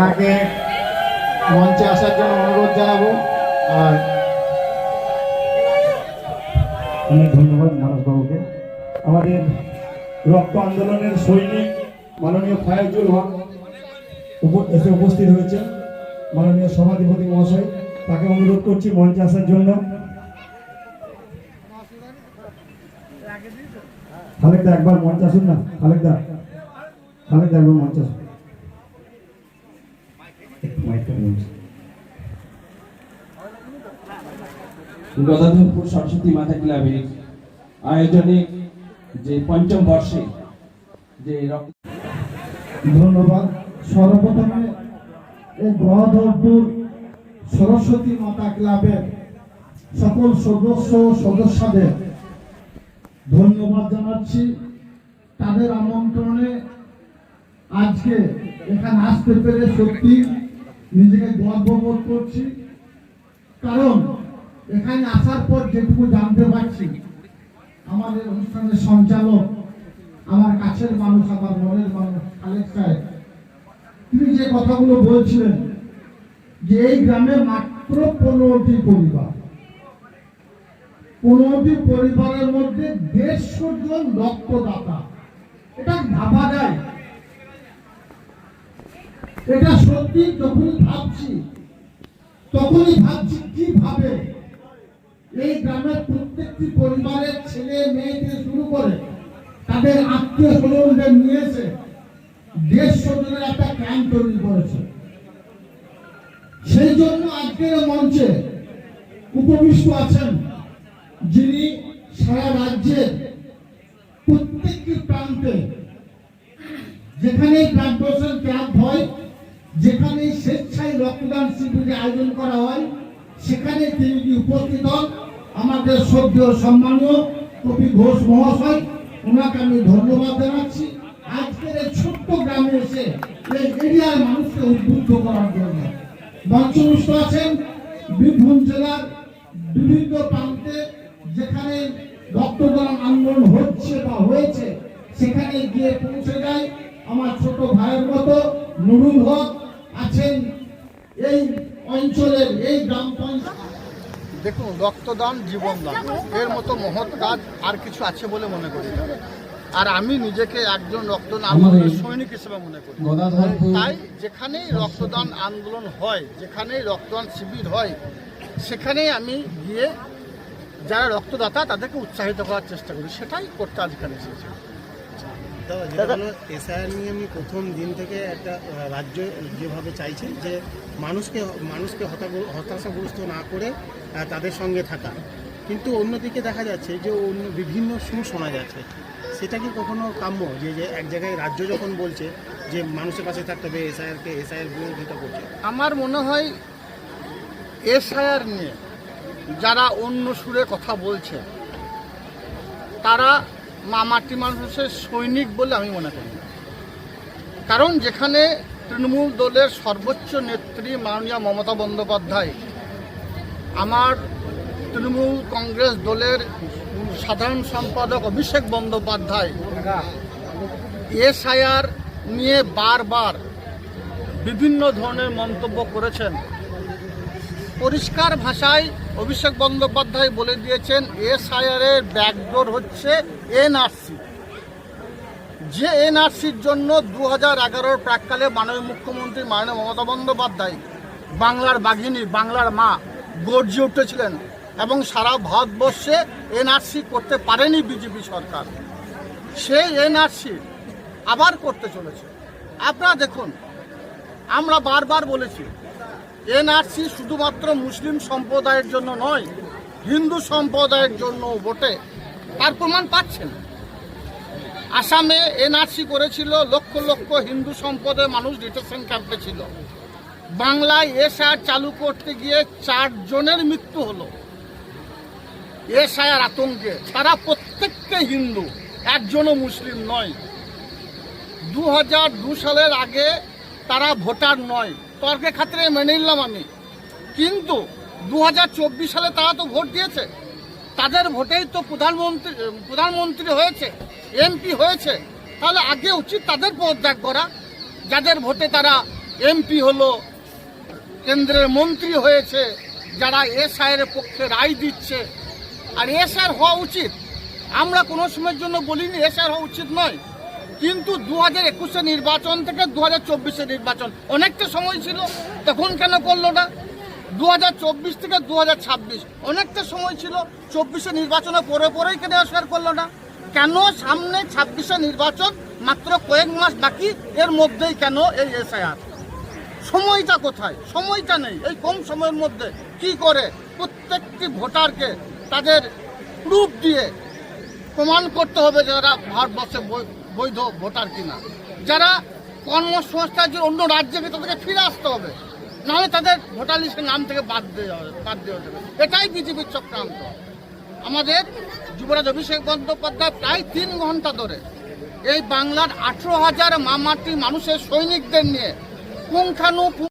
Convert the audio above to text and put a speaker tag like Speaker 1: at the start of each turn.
Speaker 1: ওনাকে মঞ্চে আসার জন্য অনুরোধ জানাব। আর
Speaker 2: অনেক ধন্যবাদ বাবুকে আমাদের রক্ত আন্দোলনের সৈনিক মাননীয় ফায়াজুল হক এসে উপস্থিত হয়েছে মাননীয় সভাধিপতি মহাশয়, তাকে অনুরোধ করছি মঞ্চে আসার জন্য। খালেকদা, একবার মঞ্চে আসুন না। খালেকদা খালেকদা, একবার মঞ্চে আসুন। একটু
Speaker 3: গদাধরপুর সরস্বতী মাতা ক্লাবের আয়োজনে যে পঞ্চম বর্ষে যে
Speaker 2: ধন্যবাদ। সর্বপ্রথমে এই গহদরপুর সরস্বতী মাতা ক্লাবের সকল সদস্য সদস্যদের ধন্যবাদ জানাচ্ছি। তাদের আমন্ত্রণে আজকে এখানে আসতে পেরে সত্যি নিজেকে গর্ববোধ করছি। কারণ এখানে আসার পর যেটুকু জানতে পারছি, আমাদের অনুষ্ঠানের সঞ্চালক, আমার কাছের মানুষ, আমার মনের মানুষ খালেদ সাহেব, তিনি যে কথাগুলো বলছিলেন যে এই গ্রামে মাত্র পনেরোটি পরিবার। পনেরোটি পরিবারের মধ্যে দেড়শো জন রক্তদাতা। এটা ভাবা যায়। এটা সত্যি যখনই ভাবছি, তখনই ভাবছি কীভাবে এই গ্রামের প্রত্যেকটি পরিবারের ছেলে মেয়ে থেকে শুরু করে তাদের আত্মীয় স্বজনদের নিয়ে এসে দেড়শো জনের একটা ক্যাম্প তৈরি করেছে। সেই জন্য আজকের মঞ্চে উপবিষ্ট আছেন যিনি সারা রাজ্যের প্রত্যেকটি প্রান্তে যেখানে ব্লাড ক্যাম্প হয়, যেখানে স্বেচ্ছায় রক্তদান শিবিরের আয়োজন করা হয়, সেখানে তিনি উপস্থিত হন? আমাদের শ্রদ্ধেয় সম্মানীয় কবি ঘোষ মহাশয়, ওনাকে আমি ধন্যবাদ জানাচ্ছি। আজকের এই ছোট্ট গ্রামে এসে এই এরিয়ার মানুষকে উদ্বুদ্ধ করার জন্য। মঞ্চস্থ আছেন, বীরভূম জেলার বিভিন্ন প্রান্তে যেখানে রক্তদান আন্দোলন হচ্ছে বা হয়েছে, সেখানে গিয়ে পৌঁছে যায়। আমার ছোট ভাইয়ের মতো নুরুল হক আছেন এই অঞ্চলের এই গ্রাম পঞ্চায়েত।
Speaker 4: দেখুন রক্তদান জীবনদান এর মতো মহৎ কাজ আর কিছু আছে বলে মনে করি না। আর আমি নিজেকে একজন রক্তদান আন্দোলনের সৈনিক হিসেবে মনে করি। তাই যেখানেই রক্তদান আন্দোলন হয় যেখানেই রক্তদান শিবির হয় সেখানেই আমি গিয়ে যারা রক্তদাতা তাদেরকে উৎসাহিত করার চেষ্টা করি। সেটাই করতে আজকাল এসেছি
Speaker 5: তো যেটা হলো এসআইআর নিয়ে আমি প্রথম দিন থেকে একটা রাজ্য যেভাবে চাইছে যে মানুষকে মানুষকে হতাশাগ্রস্ত না করে তাদের সঙ্গে থাকা। কিন্তু অন্যদিকে দেখা যাচ্ছে যে অন্য বিভিন্ন সুর শোনা যাচ্ছে। সেটা কি কখনো কাম্য? যে যে এক জায়গায় রাজ্য যখন বলছে যে মানুষের পাশে থাকতে হবে এসআইআরকে এসআইআর বিরোধিতা করছে
Speaker 4: আমার মনে হয় এসআইআর নিয়ে যারা অন্য সুরে কথা বলছে তারা মামাটি মানুষের সৈনিক বলে আমি মনে করি। কারণ যেখানে তৃণমূল দলের সর্বোচ্চ নেত্রী মাননীয় মমতা বন্দ্যোপাধ্যায়, আমার তৃণমূল কংগ্রেস দলের সাধারণ সম্পাদক অভিষেক বন্দ্যোপাধ্যায়, এসআইআর নিয়ে বারবার বিভিন্ন ধরনের মন্তব্য করেছেন। পরিষ্কার ভাষায় অভিষেক বন্দ্যোপাধ্যায় বলে দিয়েছেন এসআইআর এর ব্যাকডোর হচ্ছে এনআরসি। যে এনআরসির জন্য দু হাজার এগারোর প্রাককালে মাননীয় মুখ্যমন্ত্রী মাননীয় মমতা বন্দ্যোপাধ্যায় বাংলার বাঘিনী, বাংলার মা গর্জে উঠেছিলেন এবং সারা ভারতবর্ষে এনআরসি করতে পারেনি বিজেপি সরকার। সেই এনআরসি আবার করতে চলেছে। আপনারা দেখুন, আমরা বারবার বলেছি এনআরসি শুধুমাত্র মুসলিম সম্প্রদায়ের জন্য নয়, হিন্দু সম্প্রদায়ের জন্য বটে। তার প্রমাণ পাচ্ছেন। আসামে এনআরসি করেছিল, লক্ষ লক্ষ হিন্দু সম্প্রদায়ের মানুষ ডিটেনশন ক্যাম্পে ছিল। বাংলায় এসআর চালু করতে গিয়ে চারজনের মৃত্যু হলো। এসআইআর আতঙ্কে তারা প্রত্যেককে হিন্দু, একজনও মুসলিম নয়। দু সালের আগে তারা ভোটার নয়। তর্কে খাতিরে মেনে নিলাম আমি। কিন্তু দু হাজার চব্বিশ সালে তারা তো ভোট দিয়েছে। তাদের ভোটেই তো প্রধানমন্ত্রী প্রধানমন্ত্রী হয়েছে, এমপি হয়েছে। তাহলে আগে উচিত তাদের পদত্যাগ করা। যাদের ভোটে তারা এমপি হলো, কেন্দ্রের মন্ত্রী হয়েছে, যারা এসআইয়ের পক্ষে রায় দিচ্ছে। আর এস এসআর হওয়া উচিত। আমরা কোনো সময়ের জন্য বলিনি এস এসআর হওয়া উচিত নয়। কিন্তু দু হাজার একুশে নির্বাচন থেকে দু হাজার চব্বিশে নির্বাচন অনেকটা সময় ছিল, তখন কেন করল না? দু হাজার চব্বিশ থেকে দু হাজার ছাব্বিশ অনেকটা সময় ছিল, চব্বিশে নির্বাচনে পরে পরেই কেন এসআর করল না? কেন সামনে ছাব্বিশে নির্বাচন মাত্র কয়েক মাস বাকি, এর মধ্যেই কেন এই এসআইআর? সময়টা কোথায়? সময়টা নেই। এই কম সময়ের মধ্যে কি করে প্রত্যেকটি ভোটারকে তাদের প্রুফ দিয়ে প্রমাণ করতে হবে যে এরা ভারতবর্ষে বৈধ ভোটার কিনা। যারা কর্মসংস্থার যে অন্য রাজ্যে তাদেরকে ফিরে আসতে হবে, নাহলে তাদের ভোটার লিস্টের নাম থেকে বাদ দেওয়া হবে, বাদ দেওয়া যাবে। এটাই বিজেপির চক্রান্ত। আমাদের যুবরাজ অভিষেক বন্দ্যোপাধ্যায় প্রায় তিন ঘণ্টা ধরে এই বাংলার আঠেরো হাজার মামাটি মানুষের সৈনিকদের নিয়ে পুঙ্খানু